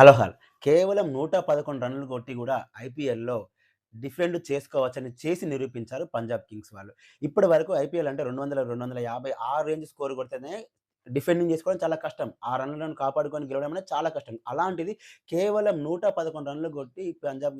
Hello! కేవలం కేవలం 111 రన్‌లు కొట్టి కూడా ఐపీఎల్‌లో డిఫెండ్ చేసుకోవచ్చని చేసి నిరూపించారు పంజాబ్ కింగ్స్ వాళ్ళు. ఇప్పటి వరకు ఐపీఎల్ అంటే 200, 250 ఆ రేంజ్ స్కోర్ కొడితేనే డిఫెండింగ్ చేసుకోవడం చాలా కష్టం. ఆ రన్‌లను కాపాడుకొని గెలవడం అనేది చాలా కష్టం. అలాంటిది కేవలం 111 రన్‌లు కొట్టి పంజాబ్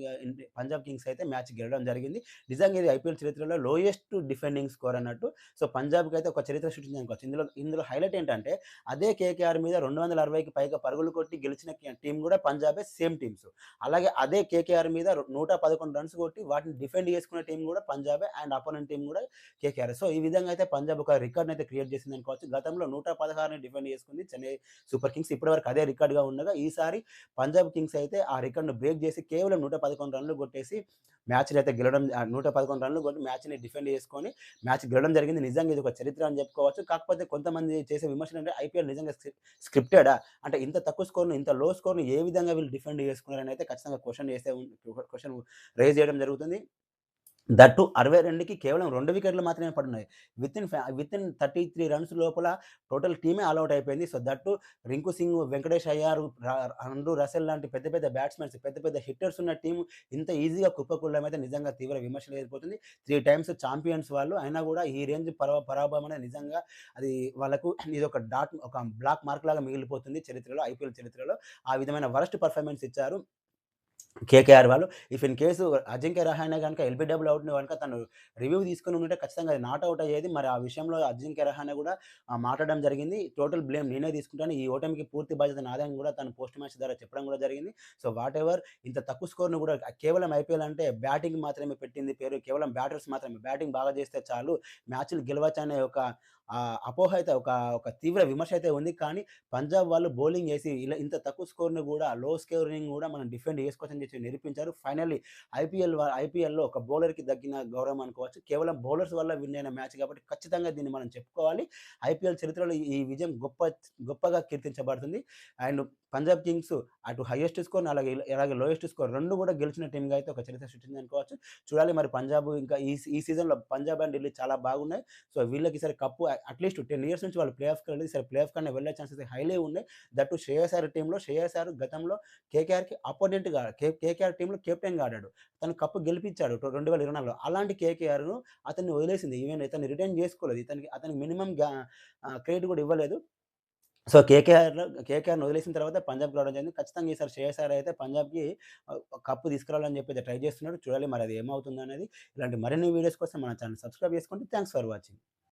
పంజాబ్ కింగ్స్ అయితే మ్యాచ్ గెలవడం జరిగింది. నిజంగా ఇది ఐపీఎల్ చరిత్రలో లోయెస్ట్ డిఫెండింగ్ స్కోర్ అన్నట్టు. సో, పంజాబ్కి అయితే ఒక చరిత్ర సృష్టించిందనుకోవచ్చు. ఇందులో ఇందులో హైలైట్ ఏంటంటే అదే కేకేఆర్ మీద 260కి పైగా పరుగులు కొట్టి గెలిచిన టీం కూడా పంజాబే సేమ్ టీమ్స్. అలాగే అదే కేకేఆర్ మీద నూట పదకొండు రన్స్ కొట్టి వాటిని డిఫెండ్ చేసుకునే టీం కూడా పంజాబే అండ్ అపోనెంట్ టీం కూడా కేకేఆర్. సో, ఈ విధంగా అయితే పంజాబ్ ఒక రికార్డ్ అయితే క్రియేట్ చేసింది అనుకోవచ్చు గతంలో నూట 116ని డిఫెండ్ చేసుకుంది చెన్నై సూపర్ కింగ్స్. ఇప్పటివరకు అదే రికార్డ్‌గా ఉండగా ఈసారి పంజాబ్ కింగ్స్ అయితే ఆ రికార్డును బ్రేక్ చేసి కేవలం 111 రన్‌లు కొట్టేసి మ్యాచ్‌నైతే గెలవడం నూట పదకొండు రన్‌లు కొట్టి మ్యాచ్‌ని డిఫెండ్ చేసుకొని మ్యాచ్ గెలవడం జరిగింది. నిజంగా ఇది ఒక చరిత్ర అని చెప్పుకోవచ్చు. కాకపోతే కొంతమంది చేసే విమర్శలు అంటే ఐపీఎల్ నిజంగా స్క్రిప్టెడా? అంటే ఇంత తక్కువ స్కోర్ను ఇంత లో స్కోర్ను ఏ విధంగా వీళ్ళు డిఫెండ్ చేసుకున్నారని అయితే ఖచ్చితంగా క్వశ్చన్ చేసే క్వశ్చన్ రేజ్ రైజ్ చేయడం జరుగుతుంది. దట్టు అరవై రెండుకి కేవలం రెండు వికెట్లు మాత్రమే పడున్నాయి. వితిన్ ఫ్యా వితిన్ 33 రన్స్ లోపల టోటల్ టీమే ఆల్ అయిపోయింది. So, that Rinku Singh, Venkatesh Iyer, Andre Russell లాంటి పెద్ద పెద్ద బ్యాట్స్‌మెన్స్ పెద్ద పెద్ద హిట్టర్స్ ఉన్న టీం ఇంత ఈజీగా కుప్పకూలడం అయితే నిజంగా తీవ్ర విమర్శలు ఎదుర్కొంటుంది. త్రీ టైమ్స్ ఛాంపియన్స్ వాళ్ళు. అయినా కూడా ఈ రేంజ్ పరా పరాభవం అనేది నిజంగా అది వాళ్ళకు ఇది ఒక డాట్ ఒక బ్లాక్ మార్క్ లాగా మిగిలిపోతుంది చరిత్రలో ఐపీఎల్ చరిత్రలో. ఆ విధమైన వరస్ట్ పర్ఫార్మెన్స్ ఇచ్చారు. కేకేఆర్ వాళ్ళు. If in case Ajinkya Rahane కనుక ఎల్బీడబ్ల్యూ ఔట్‌ని కనుక తను రివ్యూ తీసుకొని ఉంటే ఖచ్చితంగా అది నాట్ అవుట్ అయ్యేది. మరి ఆ విషయంలో అజింక్య రహానే కూడా మాట్లాడడం జరిగింది. టోటల్ బ్లేమ్ నేనే తీసుకుంటాను. ఈ ఓటమికి పూర్తి బాధ్యత నాదని కూడా తను పోస్ట్ మ్యాచ్ ద్వారా చెప్పడం కూడా జరిగింది. సో, వాట్ ఎవర్ ఇంత తక్కువ స్కోర్ను కూడా కేవలం ఐపీఎల్ అంటే బ్యాటింగ్ మాత్రమే పెట్టింది పేరు. కేవలం బ్యాటర్స్ మాత్రమే. బ్యాటింగ్ బాగా చేస్తే చాలు మ్యాచ్‌లు గెలవచ్చు అనే ఒక అపోహ అయితే ఒక ఒక తీవ్ర విమర్శ అయితే ఉంది. కానీ పంజాబ్ వాళ్ళు బౌలింగ్ వేసి ఇలా ఇంత తక్కువ స్కోర్‌ని కూడా లో స్కోరింగ్ కూడా మనం డిఫెండ్ చేసుకోవచ్చని చెప్పి నిరూపించారు. ఫైనల్లీ ఐపీఎల్ ఐపీఎల్‌లో ఒక బౌలర్‌కి తగ్గిన గౌరవం అనుకోవచ్చు. కేవలం బౌలర్స్ వల్ల విన్ అయిన మ్యాచ్ కాబట్టి ఖచ్చితంగా దీన్ని మనం చెప్పుకోవాలి. ఐపీఎల్ చరిత్రలో ఈ విజయం గొప్ప గొప్పగా కీర్తించబడుతుంది. అండ్ పంజాబ్ కింగ్స్ అటు హైయెస్ట్ స్కోర్ అలాగే అలాగే లోయెస్ట్ స్కోర్ రెండు కూడా గెలిచిన టీమ్‌గా అయితే ఒక చరిత్ర సృష్టించిందనుకోవచ్చు. చూడాలి మరి పంజాబ్ ఇంకా ఈ ఈ సీజన్‌లో పంజాబ్ అండ్ ఢిల్లీ చాలా బాగున్నాయి. సో, వీళ్ళకి ఈసారి కప్పు అట్‌లీస్ట్ 10 ఇయర్స్ నుంచి వాళ్ళు ప్లే ఆఫ్ వెళ్ళలేదు. సరే ప్లే ఆఫ్ కన్నా వెళ్ళే ఛాన్సెస్ హైలే ఉన్నాయి. దట్ టూ టీంలో అయ్యర్ గతంలో కేకేఆర్‌కి అపోనెంట్‌గా కే కేకేఆర్ టీంలో కెప్టెన్‌గా ఆడాడు. తను కప్పు గెలిపించాడు. రెండు వేల ఇరవై నాలుగులో అలాంటి కేకేఆర్‌ను అతన్ని వదిలేసింది. ఈవెన్ ఇతను రిటర్న్ చేసుకోలేదు. ఇతనికి అతనికి మినిమమ్ క్రెడిట్ కూడా ఇవ్వలేదు. సో, కేకేఆర్‌లో కేకేఆర్‌ని వదిలేసిన తర్వాత పంజాబ్‌కి రావడం జరిగింది. ఖచ్చితంగా ఈసారి శ్రేయస్ అయితే పంజాబ్‌కి కప్పు తీసుకురావాలని చెప్పి అయితే ట్రై చేస్తున్నాడు. చూడాలి మరి అది ఏమవుతుందనేది. ఇలాంటి మరిన్ని వీడియోస్ కోసం మన ఛానల్ సబ్స్క్రైబ్ చేసుకోండి. Thanks for watching.